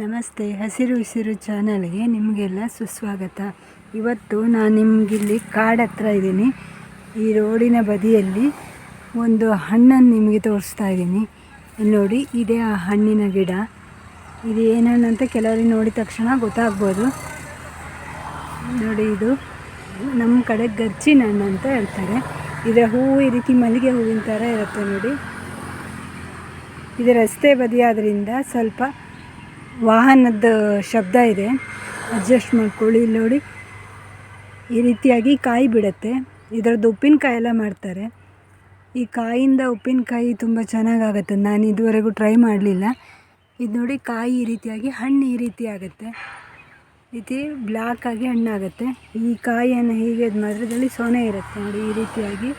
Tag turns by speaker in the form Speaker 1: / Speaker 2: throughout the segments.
Speaker 1: ನಮಸ್ತೆ, ಹಸಿರು ಹಸಿರು ಚಾನಲ್ಗೆ ನಿಮಗೆಲ್ಲ ಸುಸ್ವಾಗತ. ಇವತ್ತು ನಾನು ನಿಮಗಿಲ್ಲಿ ಕಾಡತ್ರ ಇದ್ದೀನಿ. ಈ ರೋಡಿನ ಬದಿಯಲ್ಲಿ ಒಂದು ಹಣ್ಣನ್ನು ನಿಮಗೆ ತೋರಿಸ್ತಾ ಇದ್ದೀನಿ. ನೋಡಿ, ಇದೇ ಆ ಹಣ್ಣಿನ ಗಿಡ. ಇದು ಏನಂತ ಕೆಲವರಿಗೆ ನೋಡಿದ ತಕ್ಷಣ ಗೊತ್ತಾಗ್ಬೋದು. ನೋಡಿ, ಇದು ನಮ್ಮ ಕಡೆ ಗರ್ಜಿನ ಹಣ್ಣು ಅಂತ ಹೇಳ್ತಾರೆ. ಇದರ ಹೂವು ಈ ರೀತಿ ಮಲ್ಲಿಗೆ ಹೂವಿನ ಥರ ಇರುತ್ತೆ ನೋಡಿ. ಇದು ರಸ್ತೆ ಬದಿಯಾದ್ರಿಂದ ಸ್ವಲ್ಪ ವಾಹನದ ಶಬ್ದ ಇದೆ. ಅಡ್ಜಸ್ಟ್ ಮಾಡ್ಕೊಳ್ಳಿ ನೋಡಿ. ಈ ರೀತಿಯಾಗಿ ಕಾಯಿ ಬಿಡುತ್ತೆ. ಇದರದ್ದು ಉಪ್ಪಿನಕಾಯಿ ಎಲ್ಲ ಮಾಡ್ತಾರೆ. ಈ ಕಾಯಿಂದ ಉಪ್ಪಿನಕಾಯಿ ತುಂಬ ಚೆನ್ನಾಗಾಗತ್ತೆ. ನಾನು ಇದುವರೆಗೂ ಟ್ರೈ ಮಾಡಲಿಲ್ಲ. ಇದು ನೋಡಿ ಕಾಯಿ ಈ ರೀತಿಯಾಗಿ ಹಣ್ಣು ಈ ರೀತಿ ಆಗುತ್ತೆ. ರೀತಿ ಬ್ಲ್ಯಾಕ್ ಆಗಿ ಹಣ್ಣಾಗುತ್ತೆ. ಈ ಕಾಯಿಯನ್ನು ಹೀಗೆ ಇದು ಮಾಡಿದ್ರಲ್ಲಿ ಸೊನೆ ಇರುತ್ತೆ. ನೋಡಿ ಈ ರೀತಿಯಾಗಿ.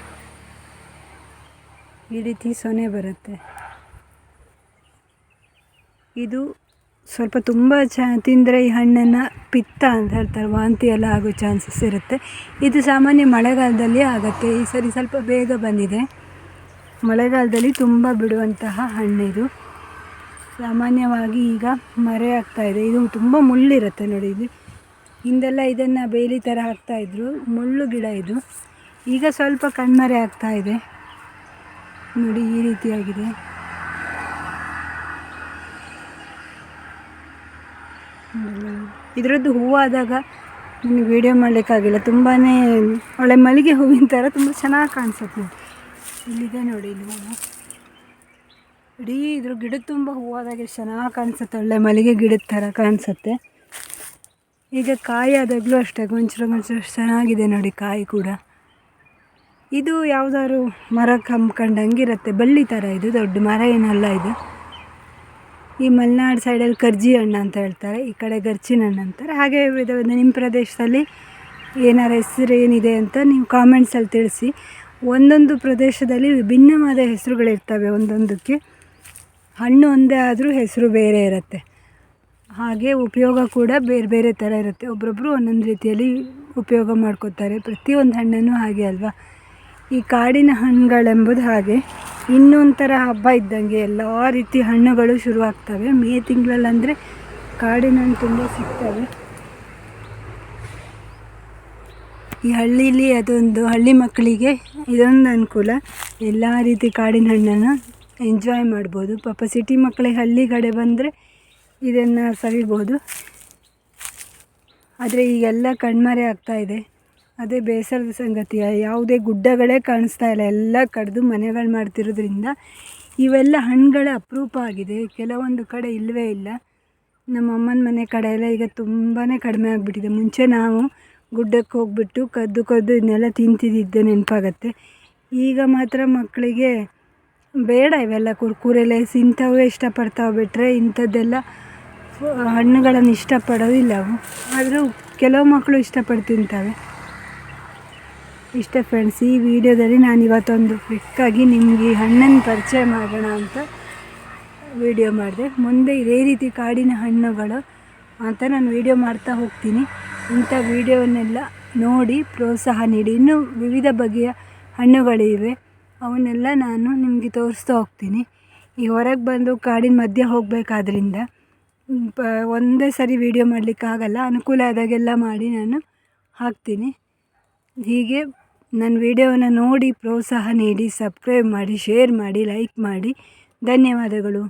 Speaker 1: ಈ ರೀತಿ ಸೊನೆ ಬರುತ್ತೆ. ಇದು ಸ್ವಲ್ಪ ತುಂಬ ಚ ತಿಂದರೆ ಈ ಹಣ್ಣನ್ನು ಪಿತ್ತ ಅಂತ ಹೇಳ್ತಾರೆ. ವಾಂತಿ ಎಲ್ಲ ಆಗೋ ಚಾನ್ಸಸ್ ಇರುತ್ತೆ. ಇದು ಸಾಮಾನ್ಯ ಮಳೆಗಾಲದಲ್ಲಿ ಆಗುತ್ತೆ. ಈ ಸರಿ ಸ್ವಲ್ಪ ಬೇಗ ಬಂದಿದೆ. ಮಳೆಗಾಲದಲ್ಲಿ ತುಂಬ ಬಿಡುವಂತಹ ಹಣ್ಣಿದು. ಸಾಮಾನ್ಯವಾಗಿ ಈಗ ಮರೆ ಆಗ್ತಾಯಿದೆ ಇದು. ತುಂಬ ಮುಳ್ಳಿರುತ್ತೆ ನೋಡಿ ಇದು ಹಿಂದೆಲ್ಲ ಇದನ್ನು ಬೇಲಿ ಥರ ಹಾಕ್ತಾಯಿದ್ರು ಮುಳ್ಳು ಗಿಡ ಇದು. ಈಗ ಸ್ವಲ್ಪ ಕಣ್ಮರೆ ಇದೆ. ನೋಡಿ ಈ ರೀತಿಯಾಗಿದೆ. ಇದರದ್ದು ಹೂವಾದಾಗ ನನಗೆ ವೀಡಿಯೋ ಮಾಡಲಿಕ್ಕಾಗಿಲ್ಲ ತುಂಬಾ ಒಳ್ಳೆ ಮಲ್ಲಿಗೆ ಹೂವಿನ ಥರ ತುಂಬ ಚೆನ್ನಾಗಿ ಕಾಣಿಸುತ್ತೆ. ಇಲ್ಲಿದೆ ನೋಡಿ ಇಲ್ಲಿ ಹೂವು. ಇಡೀ ಇದ್ರ ಗಿಡದ ತುಂಬ ಹೂವಾದಾಗ ಚೆನ್ನಾಗಿ ಕಾಣಿಸುತ್ತೆ, ಒಳ್ಳೆ ಮಲ್ಲಿಗೆ ಗಿಡದ ಥರ ಕಾಣಿಸುತ್ತೆ. ಈಗ ಕಾಯಿ ಆದಾಗಲೂ ಅಷ್ಟೇ ಗೊಂಚಲು ಗೊಂಚಲು ಚೆನ್ನಾಗಿದೆ ನೋಡಿ ಕಾಯಿ ಕೂಡ. ಇದು ಯಾವುದಾದ್ರು ಮರ ಹಮ್ಕೊಂಡಂಗೆ ಇರುತ್ತೆ ಬಳ್ಳಿ ಥರ ಇದು, ದೊಡ್ಡ ಮರ ಏನಲ್ಲ ಇದು. ಈ ಮಲೆನಾಡು ಸೈಡಲ್ಲಿ ಕರ್ಜಿ ಹಣ್ಣು ಅಂತ ಹೇಳ್ತಾರೆ, ಈ ಕಡೆ ಗರ್ಚಿನ ಹಣ್ಣು ಅಂತಾರೆ. ಹಾಗೆ ವಿಧ ವಿಧ ನಿಮ್ಮ ಪ್ರದೇಶದಲ್ಲಿ ಏನಾರ ಹೆಸರು ಏನಿದೆ ಅಂತ ನೀವು ಕಾಮೆಂಟ್ಸಲ್ಲಿ ತಿಳಿಸಿ. ಒಂದೊಂದು ಪ್ರದೇಶದಲ್ಲಿ ವಿಭಿನ್ನವಾದ ಹೆಸರುಗಳಿರ್ತವೆ ಒಂದೊಂದಕ್ಕೆ. ಹಣ್ಣು ಒಂದೇ ಆದರೂ ಹೆಸರು ಬೇರೆ ಇರುತ್ತೆ. ಹಾಗೆ ಉಪಯೋಗ ಕೂಡ ಬೇರೆ ಬೇರೆ ಥರ ಇರುತ್ತೆ. ಒಬ್ಬೊಬ್ಬರು ಒಂದೊಂದು ರೀತಿಯಲ್ಲಿ ಉಪಯೋಗ ಮಾಡ್ಕೋತಾರೆ. ಪ್ರತಿಯೊಂದು ಹಣ್ಣನ್ನು ಹಾಗೆ ಅಲ್ವಾ? ಈ ಕಾಡಿನ ಹಣ್ಣುಗಳೆಂಬುದು ಹಾಗೆ. ಇನ್ನೊಂಥರ ಹಬ್ಬ ಇದ್ದಂಗೆ ಎಲ್ಲ ರೀತಿ ಹಣ್ಣುಗಳು ಶುರುವಾಗ್ತವೆ ಮೇ ತಿಂಗಳಲ್ಲಂದರೆ ಕಾಡಿನ ಹಣ್ಣು ತುಂಬ ಸಿಗ್ತವೆ. ಈ ಹಳ್ಳೀಲಿ ಅದೊಂದು ಹಳ್ಳಿ ಮಕ್ಕಳಿಗೆ ಇದೊಂದು ಅನುಕೂಲ. ಎಲ್ಲ ರೀತಿ ಕಾಡಿನ ಹಣ್ಣನ್ನು ಎಂಜಾಯ್ ಮಾಡ್ಬೋದು. ಪಾಪ ಸಿಟಿ ಮಕ್ಕಳಿಗೆ ಹಳ್ಳಿ ಕಡೆ ಬಂದರೆ ಇದನ್ನು ಸವಿಬೋದು. ಆದರೆ ಈಗೆಲ್ಲ ಕಣ್ಮರೆ ಆಗ್ತಾಯಿದೆ ಅದೇ ಬೇಸರದ ಸಂಗತಿ. ಯಾವುದೇ ಗುಡ್ಡಗಳೇ ಕಾಣಿಸ್ತಾ ಇಲ್ಲ. ಎಲ್ಲ ಕಡಿದು ಮನೆಗಳು ಮಾಡ್ತಿರೋದ್ರಿಂದ ಇವೆಲ್ಲ ಹಣ್ಣುಗಳೇ ಅಪರೂಪ ಆಗಿದೆ. ಕೆಲವೊಂದು ಕಡೆ ಇಲ್ಲವೇ ಇಲ್ಲ. ನಮ್ಮ ಅಮ್ಮನ ಮನೆ ಕಡೆ ಎಲ್ಲ ಈಗ ತುಂಬಾ ಕಡಿಮೆ ಆಗಿಬಿಟ್ಟಿದೆ. ಮುಂಚೆ ನಾವು ಗುಡ್ಡಕ್ಕೆ ಹೋಗ್ಬಿಟ್ಟು ಕದ್ದು ಕದ್ದು ಇದನ್ನೆಲ್ಲ ತಿಂತಿದ್ದಿದ್ದೆ ನೆನಪಾಗತ್ತೆ. ಈಗ ಮಾತ್ರ ಮಕ್ಕಳಿಗೆ ಬೇಡ ಇವೆಲ್ಲ ಕುರ್ಕುರೆ ಲೇಸ್ ಇಂಥವೇ ಇಷ್ಟಪಡ್ತಾವೆ ಬಿಟ್ಟರೆ ಇಂಥದ್ದೆಲ್ಲ ಹಣ್ಣುಗಳನ್ನು ಇಷ್ಟಪಡೋದಿಲ್ಲ ಅವು. ಆದರೂ ಕೆಲವು ಮಕ್ಕಳು ಇಷ್ಟಪಟ್ಟು ತಿಂತವೆ. ಇಷ್ಟೇ ಫ್ರೆಂಡ್ಸ್ ಈ ವಿಡಿಯೋದಲ್ಲಿ ನಾನು ಇವತ್ತೊಂದು ಕ್ವಿಕ್ಕಾಗಿ ನಿಮಗೆ ಹಣ್ಣನ್ನು ಪರಿಚಯ ಮಾಡೋಣ ಅಂತ ವಿಡಿಯೋ ಮಾಡಿದೆ. ಮುಂದೆ ಇದೇ ರೀತಿ ಕಾಡಿನ ಹಣ್ಣುಗಳು ಅಂತ ನಾನು ವಿಡಿಯೋ ಮಾಡ್ತಾ ಹೋಗ್ತೀನಿ. ಇಂಥ ವಿಡಿಯೋವನ್ನೆಲ್ಲ ನೋಡಿ ಪ್ರೋತ್ಸಾಹ ನೀಡಿ. ಇನ್ನೂ ವಿವಿಧ ಬಗೆಯ ಹಣ್ಣುಗಳಿವೆ. ಅವನ್ನೆಲ್ಲ ನಾನು ನಿಮಗೆ ತೋರಿಸ್ತಾ ಹೋಗ್ತೀನಿ. ಈ ಹೊರಗೆ ಬಂದು ಕಾಡಿನ ಮಧ್ಯೆ ಹೋಗಬೇಕಾದ್ರಿಂದ ಒಂದೇ ಸರಿ ವಿಡಿಯೋ ಮಾಡಲಿಕ್ಕಾಗಲ್ಲ. ಅನುಕೂಲ ಆದಾಗೆಲ್ಲ ಮಾಡಿ ನಾನು ಹಾಕ್ತೀನಿ. ಹೀಗೆ ನನ್ನ ವಿಡಿಯೋವನ್ನು ನೋಡಿ ಪ್ರೋತ್ಸಾಹ ನೀಡಿ ಸಬ್ಸ್ಕ್ರೈಬ್ ಮಾಡಿ ಶೇರ್ ಮಾಡಿ ಲೈಕ್ ಮಾಡಿ. ಧನ್ಯವಾದಗಳು.